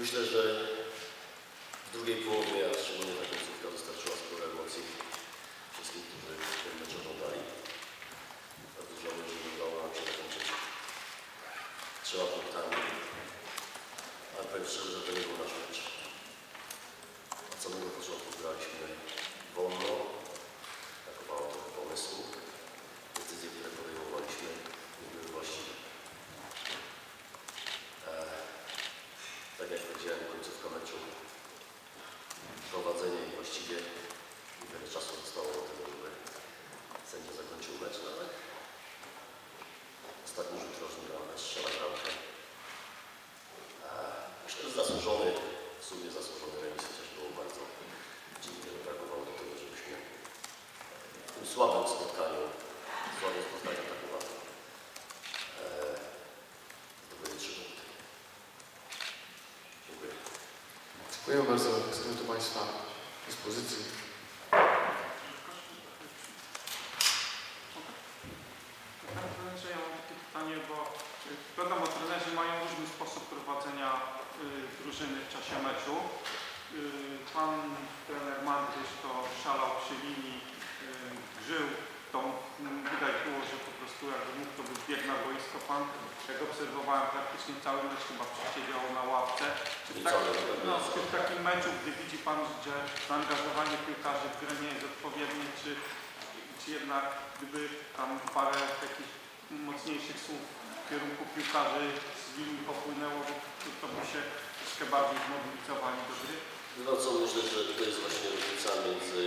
Myślę, że w drugiej połowie, a szczególnie ta końcówka dostarczyła sporo emocji wszystkim, którzy ten mecz oglądali. Bardzo żałuję, że nie udało nam się zakończyć trzema punktami. Ale powiem szczerze, że to nie był nasz mecz. Powiedziałem, końcówka meczu, prowadzenie i właściwie niewiele czasu zostało do tego, żeby sędzia zakończył mecz, no ale ostatni rzut rożny na strzela bramkę. Myślę, że zasłużony, w sumie zasłużony remis, chociaż było bardzo dziwnie, brakowało do tego, żebyśmy w tym słabym spotkaniu, Dziękuję bardzo. Jestem do Państwa dyspozycji. Ja mam takie pytanie, bo y, wiadomo, trenerzy mają różny sposób prowadzenia y, drużyny w czasie meczu. Y, Pan trener Mandryś to szalał przy linii, y, żył tą, mm, widać było, że po prostu jakby mógł to był bieg na boisko. Pan, jak obserwowałem praktycznie cały mecz, chyba przesiedział na ławce. Czy w, Nie tak, cały, ale no, nie czy w takim meczu, gdy widzi Pan, że zaangażowanie piłkarzy w grę nie jest odpowiednie, czy czy jednak gdyby tam parę takich mocniejszych słów w kierunku piłkarzy z linii popłynęło, to, to by się troszkę bardziej zmobilizowali do gry. No co myślę, że to jest właśnie różnica między